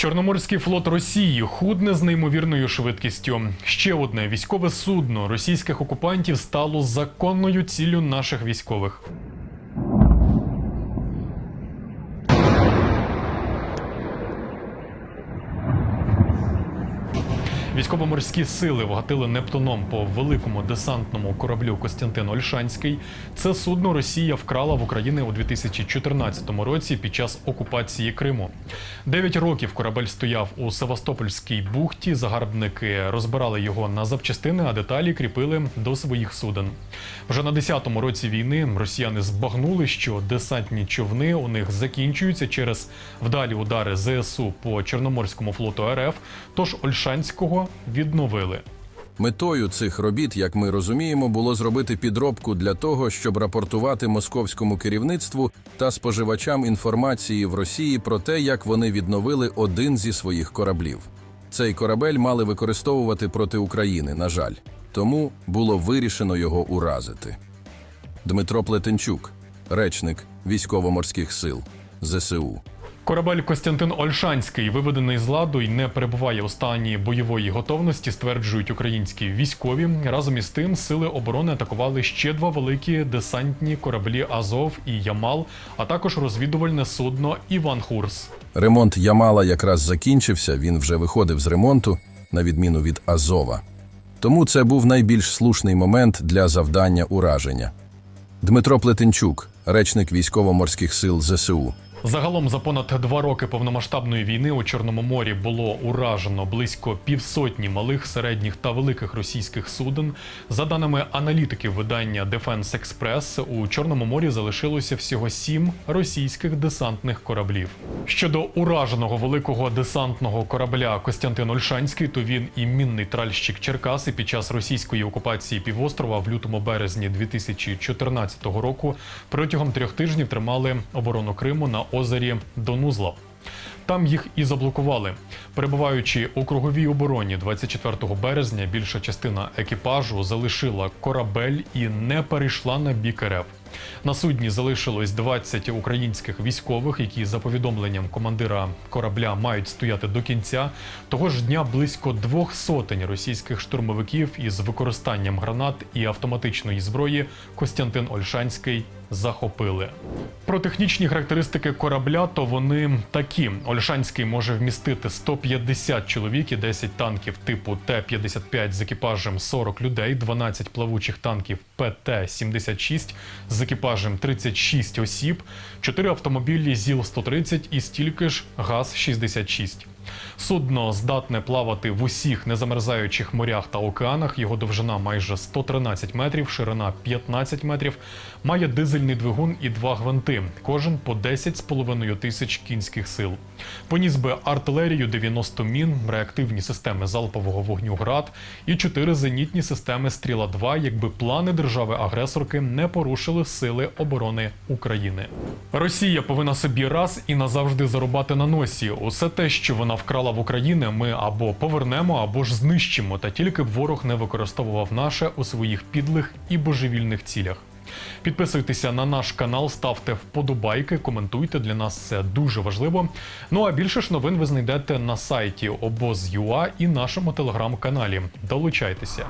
Чорноморський флот Росії худне з неймовірною швидкістю. Ще одне військове судно російських окупантів стало законною ціллю наших військових. Військово-морські сили вгатили Нептуном по великому десантному кораблю Костянтин Ольшанський. Це судно Росія вкрала в Україні у 2014 році під час окупації Криму. Дев'ять років корабель стояв у Севастопольській бухті. Загарбники розбирали його на запчастини, а деталі кріпили до своїх суден. Вже на 10-му році війни росіяни збагнули, що десантні човни у них закінчуються через вдалі удари ЗСУ по Чорноморському флоту РФ. Тож Ольшанського відновили. Метою цих робіт, як ми розуміємо, було зробити підробку для того, щоб рапортувати московському керівництву та споживачам інформації в Росії про те, як вони відновили один зі своїх кораблів. Цей корабель мали використовувати проти України, на жаль, тому було вирішено його уразити. Дмитро Плетенчук, речник військово-морських сил ЗСУ. Корабель Костянтин Ольшанський виведений з ладу і не перебуває у стані бойової готовності, стверджують українські військові. Разом із тим, сили оборони атакували ще два великі десантні кораблі Азов і Ямал, а також розвідувальне судно Іван Хурс. Ремонт Ямала якраз закінчився, він вже виходив з ремонту, на відміну від Азова. Тому це був найбільш слушний момент для завдання ураження. Дмитро Плетенчук, речник військово-морських сил ЗСУ. Загалом за понад два роки повномасштабної війни у Чорному морі було уражено близько півсотні малих, середніх та великих російських суден. За даними аналітиків видання Defense Express, у Чорному морі залишилося всього сім російських десантних кораблів. Щодо ураженого великого десантного корабля Костянтин Ольшанський, то він і мінний тральщик Черкаси під час російської окупації півострова в лютому березні 2014 року протягом трьох тижнів тримали оборону Криму на озері Донузлав. Там їх і заблокували. Перебуваючи у круговій обороні 24 березня, більша частина екіпажу залишила корабель і не перейшла на бік РФ. На судні залишилось 20 українських військових, які за повідомленням командира корабля мають стояти до кінця. Того ж дня близько двох сотень російських штурмовиків із використанням гранат і автоматичної зброї Костянтин Ольшанський захопили. Про технічні характеристики корабля, то вони такі: Ольшанський може вмістити 150 чоловік і 10 танків типу Т-55 з екіпажем 40 людей, 12 плавучих танків ПТ-76 з екіпажем 36 осіб, 4 автомобілі ЗІЛ-130 і стільки ж ГАЗ-66. Судно здатне плавати в усіх незамерзаючих морях та океанах. Його довжина майже 113 метрів, ширина 15 метрів. Має дизельний двигун і два гвинти, кожен по 10,5 тисяч кінських сил. Поніс би артилерію 90 мін, реактивні системи залпового вогню ГРАД і 4 зенітні системи Стріла 2 якби плани держави-агресорки не порушили сили оборони України. Росія повинна собі раз і назавжди зарубати на носі. Усе те, що вона вкрала в Україні, ми або повернемо, або ж знищимо, та тільки б ворог не використовував наше у своїх підлих і божевільних цілях. Підписуйтеся на наш канал, ставте вподобайки, коментуйте. Для нас це дуже важливо. Ну а більше ж новин ви знайдете на сайті обоз.ua і нашому телеграм-каналі. Долучайтеся.